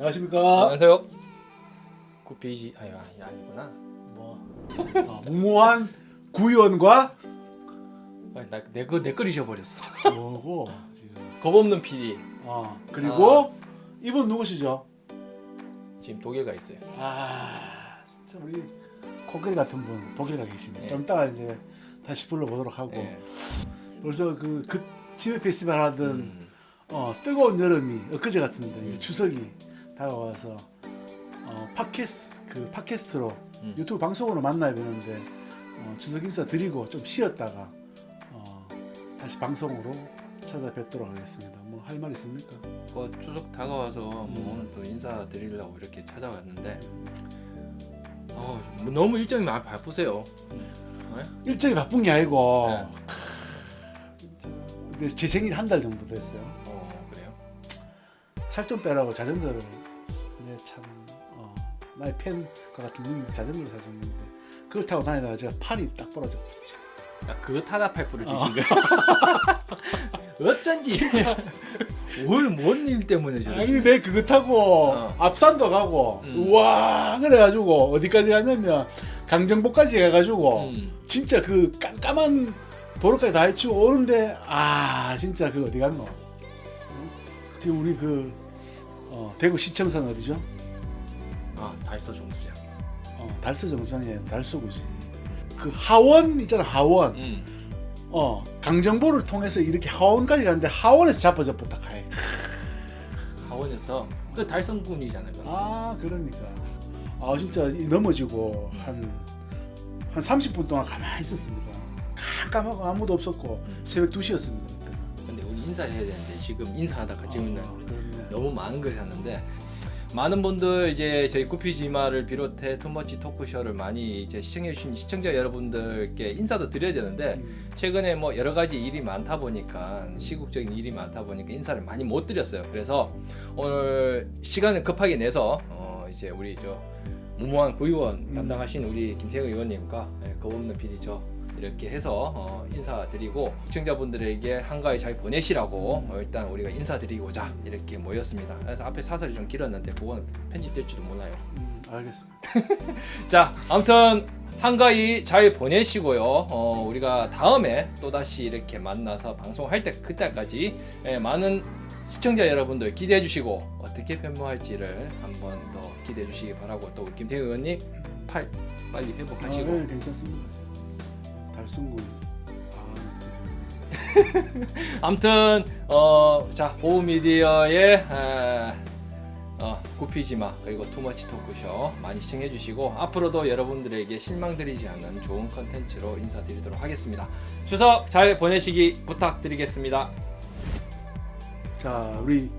안녕하십니까. 안녕하세요. 구피지 아니 아니 아니구나. 뭐 어, 무모한 구의원과 아니, 나내 거내걸 잊어버렸어. 뭐고 지금. 겁 없는 PD 어 그리고 이분 누구시죠? 지금 독일 가 있어요. 아 진짜 우리 코끼리 같은 분 독일 가 계시네. 네. 좀 이따가 이제 다시 불러보도록 하고 예. 벌써 그, 그 지회 페스티벌 하던 음, 어, 뜨거운 여름이 엊그제 같은데 이제 음. 추석이 다가와서 어, 팟캐스트 그 팟캐스트로 음. 유튜브 방송으로 만나야 되는데 어, 추석 인사 드리고 좀 쉬었다가 어, 다시 방송으로 찾아뵙도록 하겠습니다. 뭐 할 말 있습니까? 그 추석 다가와서 뭐 음. 오늘 또 인사 드리려고 이렇게 찾아왔는데 어, 뭐 너무 일정이 많이 바쁘세요. 일정이 바쁜 게 아니고 네. 근데 제 생일 한 달 정도 됐어요. 어 그래요? 살 좀 빼라고 자전거를 내참 어, 나의 팬과 같은 분이 자전거를 사줬는데 그걸 타고 다니다가 제가 팔이 딱 부러져. 야 그거 타다 주신 어. 거야? 어쩐지 오늘 뭔일 때문에 저러시 아니 내 그거 타고 어. 앞산도 가고 음. 우와 그래가지고 어디까지 갔냐면 강정보까지 가가지고 음. 진짜 그 깜깜한 도로까지 다 헤치고 오는데 아 진짜 그 어디 갔노? 어? 지금 우리 그 어, 대구 시청선 어디죠? 아 달서 중수장. 어, 달서 정수장이 아니라 달서구지. 그 하원 있잖아 하원. 음. 어 강정보를 통해서 이렇게 하원까지 갔는데 하원에서 자빠져 부탁해. 하원에서 그 달성군이잖아요. 그거. 아 그러니까 아 진짜 이 넘어지고 한 한 30분 동안 가만히 있었습니다. 깜깜하고 아무도 없었고 음. 새벽 2시였습니다 그때가. 근데 우리 인사해야 되는데 지금 인사하다가 지금 아, 그렇네. 너무 많은 걸 하는데 많은 분들 이제 저희 구피지마를 비롯해 투머치 토크쇼를 많이 이제 시청해 주신 시청자 여러분들께 인사도 드려야 되는데 음, 최근에 뭐 여러 가지 일이 많다 보니까 시국적인 일이 많다 보니까 인사를 많이 못 드렸어요. 그래서 오늘 시간을 급하게 내서 어 이제 우리 저 무모한 구의원 음. 담당하신 우리 김태형 의원님과 예, 겁 없는 PD 저 이렇게 해서 어 인사드리고 시청자분들에게 한가위 잘 보내시라고 어 일단 우리가 인사드리고자 이렇게 모였습니다. 그래서 앞에 사설이 좀 길었는데 그거는 편집될지도 몰라요. 음, 알겠습니다. 자, 아무튼 한가위 잘 보내시고요. 어, 우리가 다음에 또 다시 이렇게 만나서 방송할 때 그때까지 예, 많은 시청자 여러분들 기대해 주시고 어떻게 변모할지를 한번 더 기대해 주시기 바라고 또 우리 김태우 의원님 팔 빨리 회복하시고 아, 네, 괜찮습니다. 달순군. 아, 아무튼 어, 자 보우 미디어의 에, 어, 구피지마 그리고 투머치 토크쇼 많이 시청해 주시고 앞으로도 여러분들에게 실망드리지 않는 좋은 컨텐츠로 인사드리도록 하겠습니다. 추석 잘 보내시기 부탁드리겠습니다. 자 우리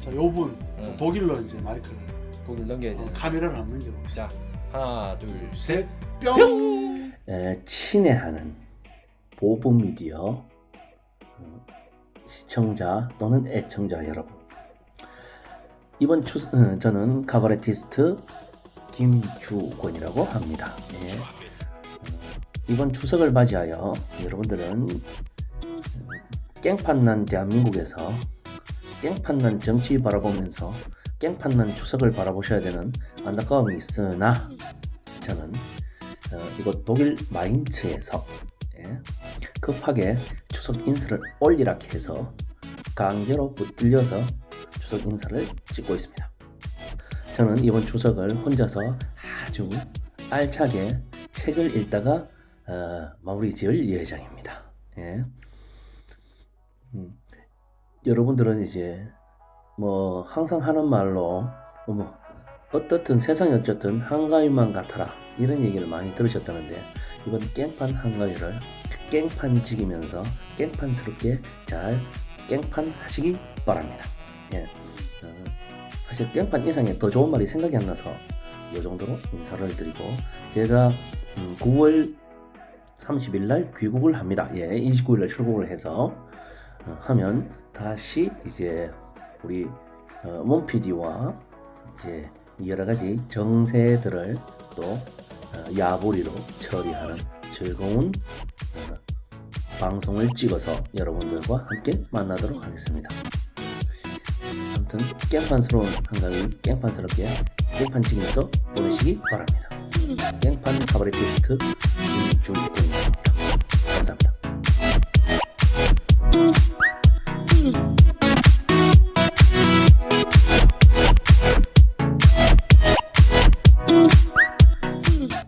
자 요분 음. 독일로 이제 마이크를 독일 넘겨야 어, 되는. 카메라를 한번 넘겨봅시다. 자 하나 둘 셋. 뿅. 에, 친애하는 보부 미디어 어, 시청자 또는 애청자 여러분 이번 추 어, 저는 가바레티스트 김주권이라고 합니다. 예. 어, 이번 추석을 맞이하여 여러분들은 어, 깽판난 대한민국에서 깽판난 정치 바라보면서 깽판난 추석을 바라보셔야 되는 안타까움이 있으나 저는 어, 이곳 독일 마인츠에서 예, 급하게 추석 인사를 올리라 해서 강제로 붙들려서 추석 인사를 찍고 있습니다. 저는 이번 추석을 혼자서 아주 알차게 책을 읽다가 어, 마무리 지을 예정입니다. 예. 음, 여러분들은 이제 뭐 항상 하는 말로 뭐 어떻든 세상이 어쨌든 한가위만 같아라 이런 얘기를 많이 들으셨다는데 이번 깽판 한가위를 깽판 지기면서 깽판스럽게 잘 깽판 하시기 바랍니다. 예. 어, 사실 깽판 이상의 더 좋은 말이 생각이 안 나서 이 정도로 인사를 드리고 제가 음, 9월 30일 날 귀국을 합니다. 예, 29일 날 출국을 해서 어, 하면 다시 이제 우리 어, 몬 PD와 이제 여러 가지 정세들을 또 어, 야부리로 처리하는 즐거운 어, 방송을 찍어서 여러분들과 함께 만나도록 하겠습니다. 아무튼 깽판스러운 한가위 깽판스럽게 깽판 치면서 보내시기 바랍니다. 깽판 카바레 테스트 김준입니다.